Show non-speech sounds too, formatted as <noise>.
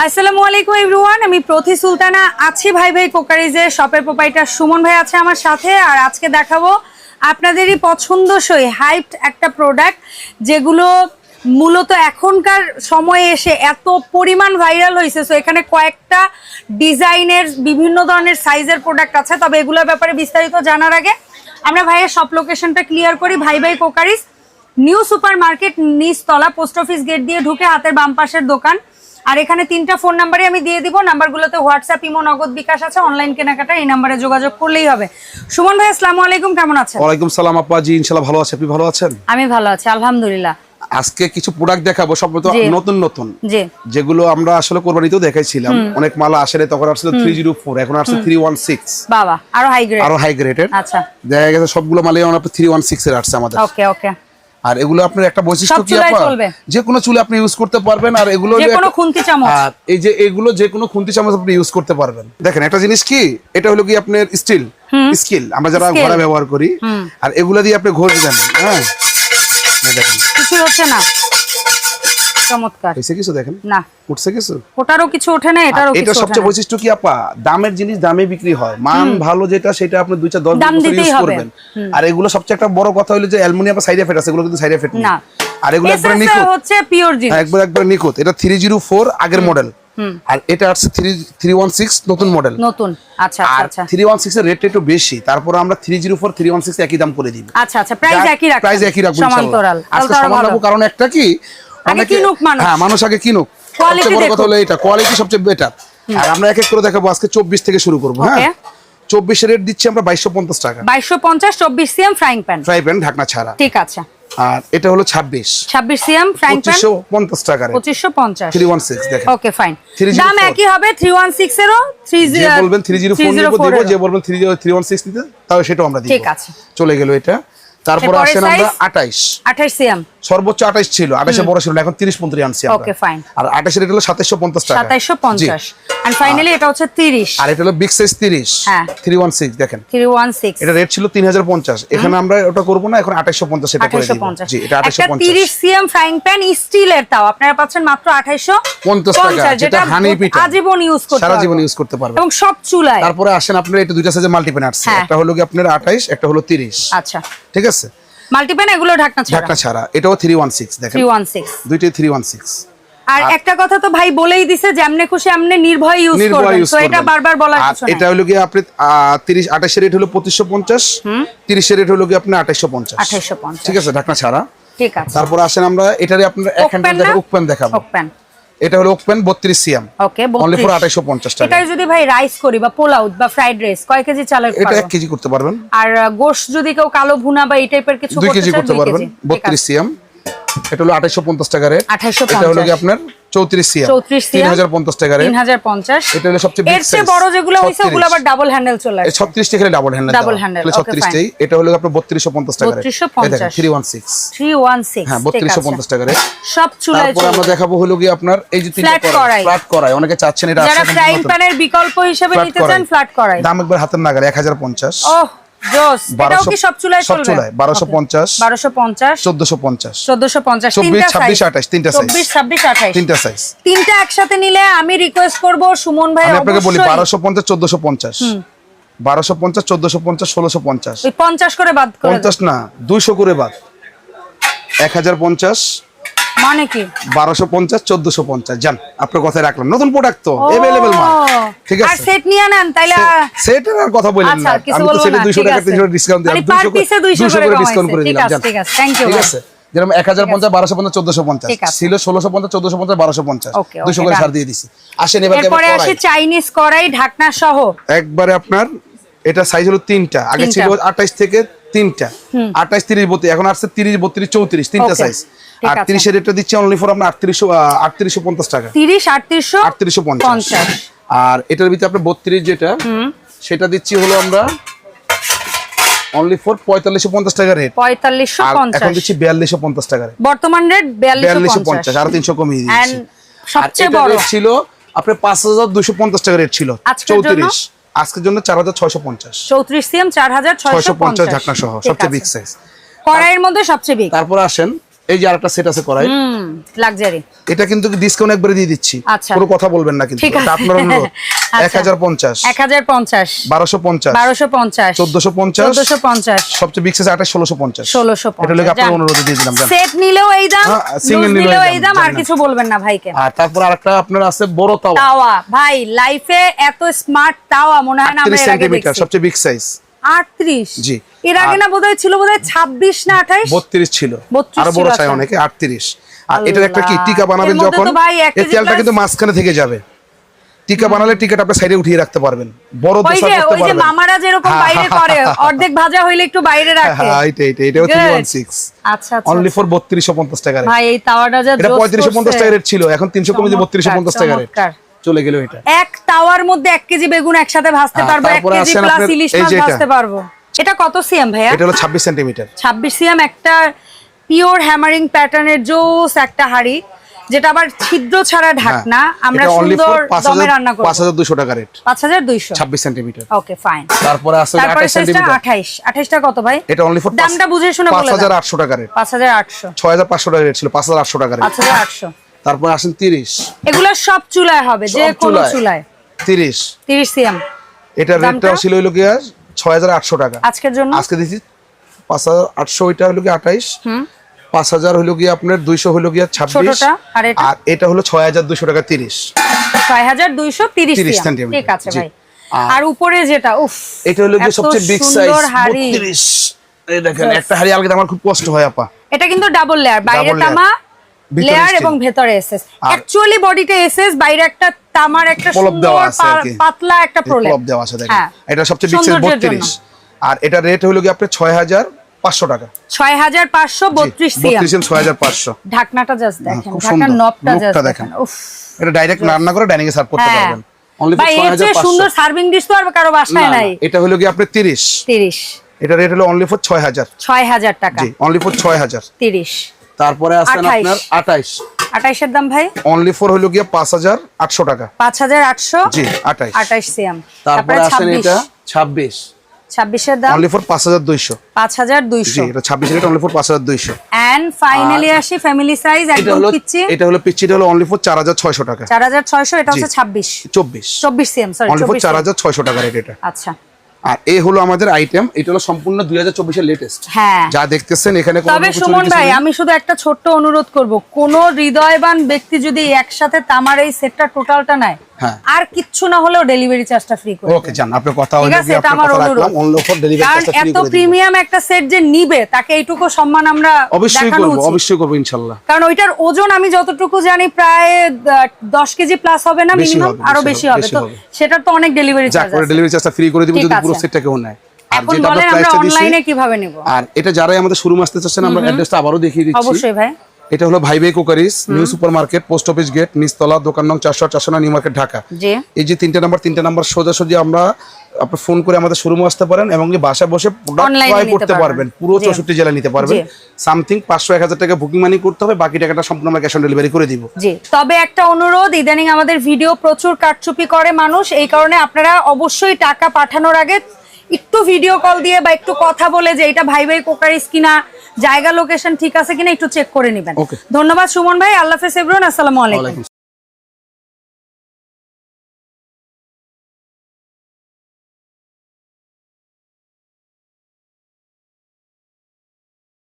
আসসালামু আলাইকুম এভরিওয়ান আমি প্রতি সুলতানা আছি ভাই ভাই কোকারিজের শপের প্রোপাইটার সুমন ভাই আছে আমার সাথে, আর আজকে দেখাবো আপনাদেরই পছন্দসই হাইপড একটা প্রোডাক্ট যেগুলো মূলত এখনকার সময়ে এসে এত পরিমাণ ভাইরাল হয়েছে সো এখানে কয়েকটা ডিজাইনের, বিভিন্ন ধরনের সাইজের প্রোডাক্ট আছে, তবে এগুলোর ব্যাপারে বিস্তারিত জানার আগে আমরা ভাইয়ের সব লোকেশনটা ক্লিয়ার করি। ভাই ভাই কোকারিজ নিউ সুপার মার্কেট নিচতলা পোস্ট অফিস গেট দিয়ে ঢুকে হাতের বাম পাশের দোকান। আর এখানে তিনটা ফোন নাম্বারই আমি দিয়ে দিব। নাম্বারগুলোতে হোয়াটসঅ্যাপ ইমো নগদ বিকাশ আছে। অনলাইন কেনাকাটা এই নাম্বারে যোগাযোগ করলেই হবে। সুমন ভাই আসসালামু আলাইকুম কেমন আছেন? ওয়ালাইকুম সালাম আপা জি ইনশাল্লাহ ভালো আছে। আপনি ভালো আছেন? আমি ভালো আছি আলহামদুলিল্লাহ। আজকে কিছু প্রোডাক্ট দেখাবো সব তো নতুন নতুন। জি। যেগুলো আমরা আসলে কোরবানিতেও দেখাইছিলাম। অনেক মাল আসলে তখন আসলে থ্রি জিরো ফোর এখন আসছে থ্রি ওয়ান সিক্স বাবা আরও হাই গ্রেড আরও হাই গ্রেডের আচ্ছা। দেখা গেছে সবগুলো মালে থ্রি ওয়ান সিক্স এর আসছে আমাদের। ওকে ওকে। আর এগুলো আপনার একটা বৈশিষ্ট্য কি আপনার? যে কোনো চুলে আপনি ইউজ করতে পারবেন আর এগুলো যে কোনো খুন্তি চামচ। আর এই যে এগুলো যে কোনো খুন্তি চামচ আপনি ইউজ করতে পারবেন। দেখেন একটা জিনিস কি? এটা হলো কি আপনার স্টিল স্কিল আমরা যারা। ঘোড়া ব্যবহার করি আর এগুলো দিয়ে আপনি ঘোষ দেন হ্যাঁ? দেখেন। কিছু হচ্ছে না। চমৎকার। হয়েছে কিছু দেখেন? না। উঠছে কিছু? ওটারও কিছু ওঠে না এটারও এটা কিছু ওঠে সবচেয়ে বৈশিষ্ট্য কি আপা? দামের জিনিস দামে বিক্রি হয়। মান ভালো যেটা সেটা আপনি দুই চার দশ বছর ইউজ করবেন। আর এগুলো সবচেয়ে একটা বড় কথা হলো যে অ্যালুমিনিয়াম সাইড এফেক্ট আছে এগুলো কিন্তু সাইড এফেক্ট না। আর এগুলো একবার নিখুঁত। হচ্ছে পিওর জিনিস। হ্যাঁ, একবার একবার নিখুঁত। এটা থ্রি জিরো ফোর আগের মডেল আর এটা ওয়ান সিক্স নতুন মডেল নতুন। আচ্ছা আচ্ছা আচ্ছা। থ্রি ওয়ান সিক্স এর রেট একটু বেশি। তারপর আমরা three zero four three one six একই দাম করে দিব। আচ্ছা আচ্ছা প্রাইস একই রাখবেন প্রাইস একই রাখব সমান্তরাল। আজকে সমান রাখব কারণ একটা কি? অনেকে- কিনুক মানুষ। হ্যাঁ মানুষ আগে কিনুক। সবচেয়ে বড় কথা হলো এটা কোয়ালিটি সবচেয়ে বেটার আর আমরা এক এক করে দেখাবো আজকে চব্বিশ থেকে শুরু করব হ্যাঁ. চব্বিশের রেট দিচ্ছি আমরা বাইশশো পঞ্চাশ টাকা। বাইশশো পঞ্চাশ চব্বিশ CM frying pan fry pan ঢাকনা ছাড়া। ঠিক আছে। আর এটা হলো ছাব্বিশ। ছাব্বিশ সিএম ফ্রাইং প্যান পঁচিশশো পঞ্চাশ টাকা রেট পঁচিশশো পঞ্চাশ। থ্রি ওয়ান সিক্স দেখেন। ওকে ফাইন 304 দাম একই হবে থ্রি ওয়ান সিক্স এরও থ্রি যে বলবেন থ্রি জিরো ফোর নিবো দিব যে বলবেন three zero three one six নিতে তাহলে সেটাও আমরা দিব ঠিক আছে। চলে গেল এটা। তারপরে আসেন আমরা size? আঠাইশ। আঠাশ সিএম। সর্বোচ্চ আঠাইশ ছিল আঠাশে বড় ছিল এখন তিরিশ পঁয়ত্রিশ আনছি আর আঠাশের রেট হলো সাতাইশশো পঞ্চাশ টাকা। সাতাইশশো পঞ্চাশ। ফাইনালি এটা হচ্ছে তিরিশ। আর এটা হলো বিগ সাইজ তিরিশ। হ্যাঁ। থ্রি ওয়ান সিক্স দেখেন। থ্রি ওয়ান সিক্স এটা রেট ছিল তিন হাজার পঞ্চাশ এখানে আমরা ওটা করব না এখন আঠাইশো পঞ্চাশ এটা করে আঠাইশো দিব পঞ্চাশ। জি এটা আঠাইশো একটা পঞ্চাশ তিরিশ সিএম ফ্রাইং প্যান স্টিলের তাও। আপনারা পাচ্ছেন মাত্র আঠাইশো 50 টাকা, যেটা হানি পিঠা। আজীবন ইউজ করতে সারা জীবন ইউজ করতে পারবেন। এবং সব চুলায়। তারপরে আসেন আপনার এটা দুইটা সাইজের মাল্টিপেন আসছে হ্যাঁ। একটা হলো কি আপনার আঠাইশ একটা হলো তিরিশ। আচ্ছা। ঠিক আছে? মাল্টিপ্যান এগুলো ঢাকনা ছাড়া? ঢাকনা ছাড়া। এটাও থ্রি ওয়ান সিক্স দেখেন। থ্রি ওয়ান সিক্স দুইটাই থ্রি ওয়ান সিক্স আর একটা কথা তো ভাই বলেই দিছে যেমনে খুশি আমনে নির্ভয় ইউজ করবেন। তো এটা বারবার বলা কিছু এটা হলো কি আপনি 30 28 এর রেট হলো পঁচিশশো পঞ্চাশ। তিরিশের রেট হলো কি আঠাইশশো পঞ্চাশ। 2850 ঠিক আছে ঢাকনা ছাড়া। ঠিক আছে। তারপর আসেন আমরা এটারে আপনার এক হ্যান্ড ওপেন দেখাবো ওপেন এটা হলো ওপেন বত্রিশ সিএম। ওকে অনলি ফর আঠাইশো পঞ্চাশ টাকা। এটা যদি ভাই রাইস করি বা পোলাও বা ফ্রাইড রাইস কয় কেজি চালাতে এটা এক কেজি করতে পারবেন। আর গোশ যদি কেউ কালো ভুনা বা এই টাইপের কিছু করতে কেজি করতে পারবেন। কেজি। ঠিক বত্রিশ আছে। সিএম। এটা হলো আঠাইশো পঞ্চাশ টাকা রেট। 2850 এটা হলো কি আপনার চৌত্রিশ সিএম 34 তিন হাজার পঞ্চাশ টাকা রেট। 3050 এটা হলো সবচেয়ে এর চেয়ে বড় যেগুলো হইছে ওগুলো আবার ডাবল হ্যান্ডেল চলে আসে ছত্রিশ টাকা double handle Double handle, okay, এটা হলো আপনার বত্রিশশো পঞ্চাশ টাকা রেট। 3250 থ্রি ওয়ান সিক্স হ্যাঁ বত্রিশশো পঞ্চাশ টাকা রেট। সব চুলায় তারপর আমরা দেখাবো হলো কি আপনার এই যে তিনটা Flat ফ্ল্যাট করাই অনেকে চাচ্ছেন এটা যারা ফ্রাইং প্যানের বিকল্প হিসেবে Flat নিতে চান ফ্ল্যাট করাই দাম একবার হাতের নাগালে এক হাজার পঞ্চাশ। জোস এটাও কি সব চুলায় সব চুলায় বারোশো পঞ্চাশ 1250 চোদ্দশো পঞ্চাশ। 1450 চব্বিশ, তিনটা ছাব্বিশ, size। আঠাশ, তিনটা size। 24 26 28 তিনটা সাইজ তিনটা একসাথে নিলে আমি রিকোয়েস্ট করব সুমন ভাই আমি আপনাকে বলি অবশ্যই বারোশো পঞ্চাশ চোদ্দশো পঞ্চাশ। বারোশো পঞ্চাশ চোদ্দশো পঞ্চাশ ষোলোশো পঞ্চাশ। ওই 50 করে বাদ করে পঞ্চাশ না দুইশো করে বাদ। এক হাজার পঞ্চাশ দাও। মানে কি? বারোশো পঞ্চাশ চোদ্দশো পঞ্চাশ। যান আপনার কথায় রাখলাম। নতুন প্রোডাক্ট তো এভেলেবেল মাল ঠিক আর সেট নিয়ে নেন আর কথা বললেন আচ্ছা না। আমি তো বলব সেটে না, দুইশো ঠিক টাকা আছে। তিনশো ডিসকাউন্ট দিলাম মানে per 200 করে ডিসকাউন্ট করে দিলাম আছে, যান ঠিক আছে, ঠিক। আছে? যেরকম এক হাজার পঞ্চাশ বারোশো পঞ্চাশ চোদ্দশো পঞ্চাশ ছিল ষোলোশো পঞ্চাশ চোদ্দশো পঞ্চাশ বারোশো পঞ্চাশ। দুশো করে ছাড় দিয়ে দিছি। আসেন এবার চাইনিজ কড়াই ঢাকনা সহ। একবারে আপনার এটা সাইজ হলো তিনটা। আগে ছিল আঠাইশ থেকে তিনটা। আঠাইশ তিরিশ বত্রিশ এখন আসছে তিরিশ বত্রিশ চৌত্রিশ তিনটা সাইজ ঠিক আর আছে। তিরিশের রেটটা দিচ্ছি অনলি ফর আপনার আটত্রিশশো আটত্রিশশো পঞ্চাশ টাকা। 30 3800 আটত্রিশশো পঞ্চাশ। আর এটার ভিতরে আপনার বত্রিশ যেটা সেটা দিচ্ছি হলো আমরা অনলি ফর পঁয়তাল্লিশশো পঞ্চাশ টাকা রেট আর এখন দিচ্ছি বিয়াল্লিশশো পঞ্চাশ টাকা রেট বর্তমান রেট বিয়াল্লিশশো পঞ্চাশ। আরও তিনশো কমিয়ে দিচ্ছি And সবচেয়ে বড়। ছিল আপনার পাঁচ হাজার দুশো পঞ্চাশ টাকা রেট ছিল। চৌত্রিশ। আজকের জন্য চার হাজার ছয়শো পঞ্চাশ। 34 সিএম ছয়শো পঞ্চাশ। 4650 ঢাকনা সহ সবচেয়ে বিগ সাইজ কড়াইয়ের মধ্যে সবচেয়ে বিগ তারপর আসেন এই যে আরেকটা সেট আছে কড়াই হুম লাক্সারি এটা কিন্তু ডিসকাউন্ট একবারে দিয়ে দিচ্ছি। আচ্ছা। কোনো কথা বলবেন না কিন্তু। আপনার অনুরোধ। <laughs> সবচেয়ে বিগ সাইজ আঠাশ ষোলোশো পঞ্চাশ। ষোলোশো আপনার অনুরোধে দিয়ে দিলাম সেট নিলেও এই দাম হ্যাঁ, নিলেও নিলেও এই এই দাম, দাম আর কিছু বলবেন না ভাইকে। আর তারপর আরেকটা আপনার আছে বড় তাওয়া। তাওয়া। ভাই লাইফে এত স্মার্ট তাওয়া মনে হয় না আমরা সেন্টিমিটার সবচেয়ে বিগ সাইজ আটত্রিশ? জি। এর আগে না বোধহয় ছিল বোধহয় ছাব্বিশ না আঠাইশ? বত্রিশ ছিল। 32 বড় চাই আচ্ছা। অনেকে আটত্রিশ। আর এটার একটা কি টিকা বানাবেন যখন তো এই তেলটা কিন্তু মাঝখানে থেকে যাবে। টিকা বানালে টিকাটা আপনি সাইডে উঠিয়ে রাখতে পারবেন। বড় দোসা করতে ওই যে পারবেন। মামারা যেরকম বাইরে করে অর্ধেক ভাজা হইলে একটু বাইরে রাখে। হ্যাঁ এটা এটা এটা হচ্ছে Good. ওয়ান সিক্স আচ্ছা আচ্ছা অনলি ফর বত্রিশশো পঞ্চাশ টাকা rate। ভাই এই তাওয়াটা যা এটা। টাকা রেট ছিল এখন তিনশো কমে চমৎকার, বত্রিশশো পঞ্চাশ টাকা রেট চলে গেল এটা। এক তাওয়ার মধ্যে এক কেজি বেগুন একসাথে ভাজতে হ্যাঁ, পারব এক তারপরে কেজি আসেন প্লাস ইলিশ মাছ ভাজতে পারব। এটা কত সিএম ভাইয়া? এটা হলো ছাব্বিশ সেন্টিমিটার। ছাব্বিশ সিএম একটা পিওর হ্যামারিং প্যাটার্নের জোস একটা হাড়ি। যেটা আবার ছিদ্র ছাড়া ঢাকনা আমরা সুন্দর দমে রান্না করব। পাঁচ হাজার দুশো টাকা রেট পাঁচ হাজার দুইশো? ছাব্বিশ সেন্টিমিটার ওকে ফাইন তারপরে আছে তারপরে আঠাশ সাইজটা সেন্টিমিটার আঠাইশ। কত ভাই? এটা অনলি ফর দামটা বুঝে শুনে বলে হাজার আটশো টাকা রেট পাঁচ হাজার আটশো। ছয় হাজার পাঁচশো টাকা রেট ছিল পাঁচ হাজার আটশো টাকা রেট পাঁচ হাজার আটশো। তারপরে আসেন তিরিশ। এগুলো সব চুলায় হবে যে কোনো চুলায়। চুলায়। তিরিশ। তিরিশ সিএম। এটার দামটা? রেটটা ছিল হলো হাজার আটশো টাকা। আজকের জন্য? আজকে হাজার আটশো ওইটা হলো গিয়ে আঠাইশ। পাঁচ হাজার হলো গিয়ে আপনার দুইশো হলো গিয়ে ছাব্বিশ। আর এটা? হলো ছয় হাজার দুইশো টাকা তিরিশ। ছয় হাজার দুইশো তিরিশ 30 সেন্টিমিটার, ঠিক আছে ভাই। আর- উপরে যেটা উফ এটা হলো গিয়ে সবচেয়ে বিগ সাইজ এই দেখেন একটা হাড়ি আমার খুব কষ্ট হয় আপা। এটা কিন্তু ডাবল লেয়ার বাইরে তামা লেয়ার এবং ভেতরে এসএস অ্যাকচুয়ালি বডিটা এসএস বাইরে একটা তামার একটা সুন্দর। পাতলা একটা প্রলেপ। দেওয়া আছে দেখেন। হ্যাঁ। এটা সবচেয়ে বিগ সাইজ সৌন্দর্যের জন্য। বত্রিশ। আর এটা রেট হলো গিয়ে আপনার ছয় হাজার পাঁচশো টাকা। ছয় হাজার পাঁচশো বত্রিশ ছয় হাজার পাঁচশো। ঢাকনাটা জাস্ট দেখেন ঢাকনার নবটা জাস্ট দেখেন। এটা ডাইরেক্ট রান্না করে ডাইনিং এ সার্ভ করতে হ্যাঁ। পারবেন। সুন্দর সার্ভিং ডিশ তো আর কারও বাসায় নাই। এটা হলো গিয়ে আপনার তিরিশ। তিরিশ। এটা রেট হলো অনলি ফর ছয় হাজার ছয় হাজার টাকা। জি অনলি ফর ছয় হাজার তিরিশ। তারপরে আসেন 28 আপনার আঠাইশ। আঠাইশের দাম ভাই? অনলি ফর হলো গিয়ে পাঁচ হাজার আটশো টাকা। পাঁচ হাজার আটশো? জি আঠাইশ। আঠাইশ সিএম তারপরে আসেন ছাব্বিশ। এটা ছাব্বিশ ছাব্বিশের দাম? অনলি ফর পাঁচ হাজার দুইশো। পাঁচ হাজার জি দুইশো এটা ছাব্বিশ রেট অনলি ফর দুইশো। এন্ড ফাইনালি আসি ফ্যামিলি সাইজ এটা একদম পিচ্ছি এটা হলো পিচ্ছিটা হলো অনলি ফর চার হাজার ছয়শো টাকা। চার হাজার ছয়শো এটা হচ্ছে ছাব্বিশ। চব্বিশ। চব্বিশ সিএম সরি অনলি ফর চব্বিশ চার হাজার ছয়শো টাকা রেট এটা। আচ্ছা। আর এই হলো আমাদের আইটেম এটা হলো সম্পূর্ণ দুই হাজার চব্বিশের লেটেস্ট হ্যাঁ। যা দেখতেছেন এখানে কোনো তবে সুমন ভাই আমি শুধু একটা ছোট্ট অনুরোধ করব। কোন হৃদয়বান ব্যক্তি যদি একসাথে তামার এই সেটটা টোটালটা নেয়। আর কিচ্ছু না হলেও ডেলিভারি চার্জটা ফ্রি করে ওকে জান আপনার কথা ঠিক হলো আছে এটা আমার কথা অনুরোধ। ডেলিভারি চার্জটা ফ্রি এত প্রিমিয়াম একটা সেট যে নিবে তাকে এইটুকু সম্মান আমরা অবশ্যই করব অবশ্যই করব ইনশাআল্লাহ কারণ ওইটার ওজন আমি যতটুকু জানি প্রায় আহ, দশ কেজি প্লাস হবে না মিনিমাম আরও বেশি হবে, তো। সেটার তো অনেক ডেলিভারি চার্জ আছে। ডেলিভারি চার্জটা ফ্রি করে দিব যদি পুরো আছে। সেটটা কেউ নেয়। আর যেটা আমরা প্রাইসটা দিছি অনলাইনে কীভাবে নিব? আর এটা যারাই আমাদের শোরুম আসতে চাচ্ছেন আমরা অ্যাড্রেসটা আবারও দেখিয়ে দিচ্ছি। অবশ্যই ভাই। এটা হলো ভাই ভাই cookeries new super market post office gate নিচতলা দোকান নং চারশো চারশো নিউ মার্কেট ঢাকা। এই যে তিনটা নাম্বার তিনটা নাম্বার সোজাসুজি আমরা আপনি ফোন করে আমাদের শোরুমে আসতে পারেন এবং বসে প্রোডাক্ট ক্রয় করতে পারবেন। পুরো চৌষট্টি জেলা নিতে পারবেন। সামথিং পাঁচশো এক হাজার টাকা বুকিং মানি করতে হবে বাকি টাকাটা সম্পূর্ণ আমরা ক্যাশ অন ডেলিভারি করে দিব। তবে একটা অনুরোধ ইদানিং আমাদের ভিডিও প্রচুর কারচুপি করে মানুষ এই কারণে আপনারা অবশ্যই টাকা পাঠানোর আগে একটু ভিডিও কল দিয়ে বা একটু কথা বলে যে এটা ভাই ভাই কোকারিস কিনা জায়গা লোকেশন ঠিক আছে কিনা একটু চেক করে নেবেন। ধন্যবাদ সুমন ভাই আল্লাহ হাফেজ আসসালামু আলাইকুম।